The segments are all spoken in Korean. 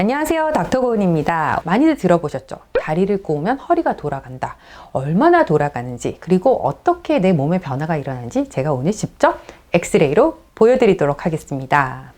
안녕하세요. 닥터고은입니다. 많이들 들어보셨죠? 다리를 꼬우면 허리가 돌아간다. 얼마나 돌아가는지, 그리고 어떻게 내 몸에 변화가 일어나는지 제가 오늘 직접 엑스레이로 보여드리도록 하겠습니다.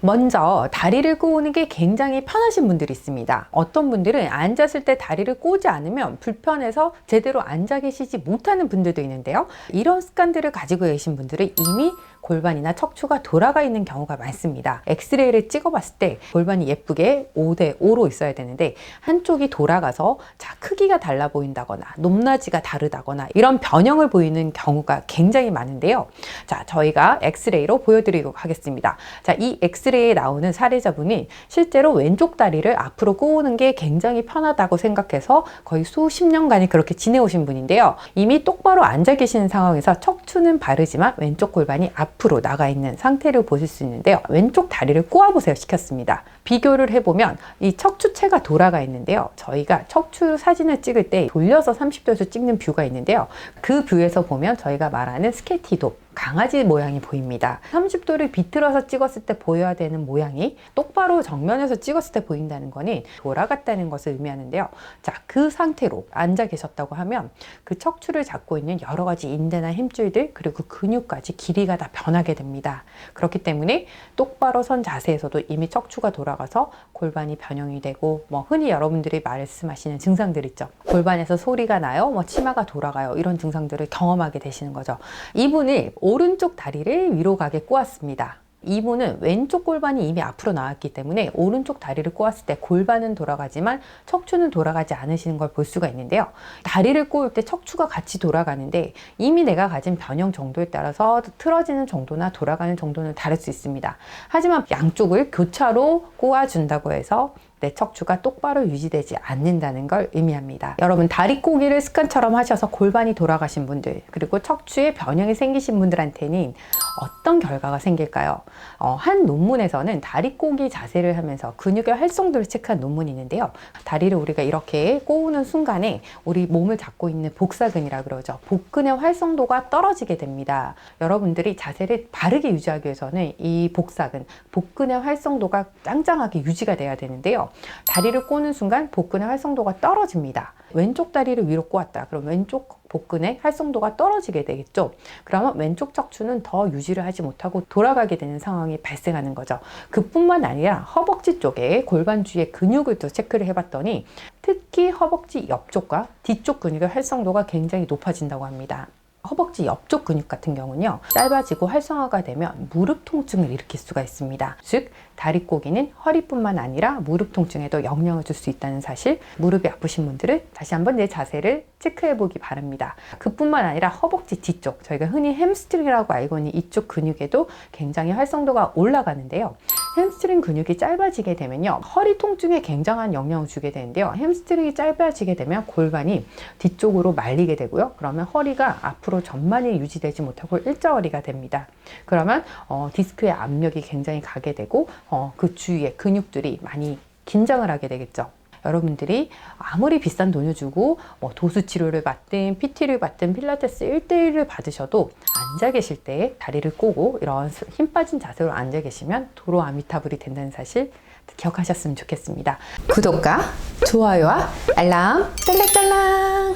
먼저 다리를 꼬우는 게 굉장히 편하신 분들이 있습니다. 어떤 분들은 앉았을 때 다리를 꼬지 않으면 불편해서 제대로 앉아 계시지 못하는 분들도 있는데요. 이런 습관들을 가지고 계신 분들은 이미 골반이나 척추가 돌아가 있는 경우가 많습니다. 엑스레이를 찍어봤을 때 골반이 예쁘게 5대 5로 있어야 되는데 한쪽이 돌아가서 자 크기가 달라 보인다거나 높낮이가 다르다거나 이런 변형을 보이는 경우가 굉장히 많은데요. 자 저희가 엑스레이로 보여드리도록 하겠습니다. 자이 엑스레이에 나오는 사례자분이 실제로 왼쪽 다리를 앞으로 꼬우는 게 굉장히 편하다고 생각해서 거의 수십 년간이 그렇게 지내오신 분인데요. 이미 똑바로 앉아 계시는 상황에서 척추는 바르지만 왼쪽 골반이 앞 으로 나가 있는 상태를 보실 수 있는데요. 왼쪽 다리를 꼬아보세요 시켰습니다. 비교를 해보면 이 척추체가 돌아가 있는데요. 저희가 척추 사진을 찍을 때 돌려서 30도에서 찍는 뷰가 있는데요. 그 뷰에서 보면 저희가 말하는 스케티도 강아지 모양이 보입니다. 30도를 비틀어서 찍었을 때 보여야 되는 모양이 똑바로 정면에서 찍었을 때 보인다는 거는 돌아갔다는 것을 의미하는데요. 자, 그 상태로 앉아 계셨다고 하면 그 척추를 잡고 있는 여러 가지 인대나 힘줄들 그리고 근육까지 길이가 다 변하게 됩니다. 그렇기 때문에 똑바로 선 자세에서도 이미 척추가 돌아가서 골반이 변형이 되고 뭐 흔히 여러분들이 말씀하시는 증상들 있죠. 골반에서 소리가 나요. 뭐 치마가 돌아가요. 이런 증상들을 경험하게 되시는 거죠. 이분을 오른쪽 다리를 위로 가게 꼬았습니다. 이분은 왼쪽 골반이 이미 앞으로 나왔기 때문에 오른쪽 다리를 꼬았을 때 골반은 돌아가지만 척추는 돌아가지 않으시는 걸 볼 수가 있는데요. 다리를 꼬을 때 척추가 같이 돌아가는데 이미 내가 가진 변형 정도에 따라서 틀어지는 정도나 돌아가는 정도는 다를 수 있습니다. 하지만 양쪽을 교차로 꼬아준다고 해서 내 척추가 똑바로 유지되지 않는다는 걸 의미합니다. 여러분 다리 꼬기를 습관처럼 하셔서 골반이 돌아가신 분들 그리고 척추에 변형이 생기신 분들한테는 어떤 결과가 생길까요? 어, 한 논문에서는 다리 꼬기 자세를 하면서 근육의 활성도를 체크한 논문이 있는데요. 다리를 우리가 이렇게 꼬우는 순간에 우리 몸을 잡고 있는 복사근이라 그러죠. 복근의 활성도가 떨어지게 됩니다. 여러분들이 자세를 바르게 유지하기 위해서는 이 복사근, 복근의 활성도가 짱짱하게 유지가 돼야 되는데요. 다리를 꼬는 순간 복근의 활성도가 떨어집니다. 왼쪽 다리를 위로 꼬았다. 그럼 왼쪽 복근의 활성도가 떨어지게 되겠죠. 그러면 왼쪽 척추는 더 유지를 하지 못하고 돌아가게 되는 상황이 발생하는 거죠. 그뿐만 아니라 허벅지 쪽에 골반 주위의 근육을 또 체크를 해봤더니 특히 허벅지 옆쪽과 뒤쪽 근육의 활성도가 굉장히 높아진다고 합니다. 허벅지 옆쪽 근육 같은 경우는요 짧아지고 활성화가 되면 무릎 통증을 일으킬 수가 있습니다. 즉 다리 꼬기는 허리뿐만 아니라 무릎 통증에도 영향을 줄 수 있다는 사실 무릎이 아프신 분들은 다시 한번 내 자세를 체크해 보기 바랍니다. 그뿐만 아니라 허벅지 뒤쪽 저희가 흔히 햄스트링이라고 알고 있는 이쪽 근육에도 굉장히 활성도가 올라가는데요 햄스트링 근육이 짧아지게 되면요 허리 통증에 굉장한 영향을 주게 되는데요. 햄스트링이 짧아지게 되면 골반이 뒤쪽으로 말리게 되고요. 그러면 허리가 앞으로 전만이 유지되지 못하고 일자허리가 됩니다. 그러면 어, 디스크의 압력이 굉장히 가게 되고 어, 그 주위에 근육들이 많이 긴장을 하게 되겠죠 여러분들이 아무리 비싼 돈을 주고 뭐 도수 치료를 받든 PT를 받든 필라테스 1대1을 받으셔도 앉아 계실 때 다리를 꼬고 이런 힘 빠진 자세로 앉아 계시면 도로 아미타불이 된다는 사실 기억하셨으면 좋겠습니다. 구독과 좋아요와 알람 짤랑짤랑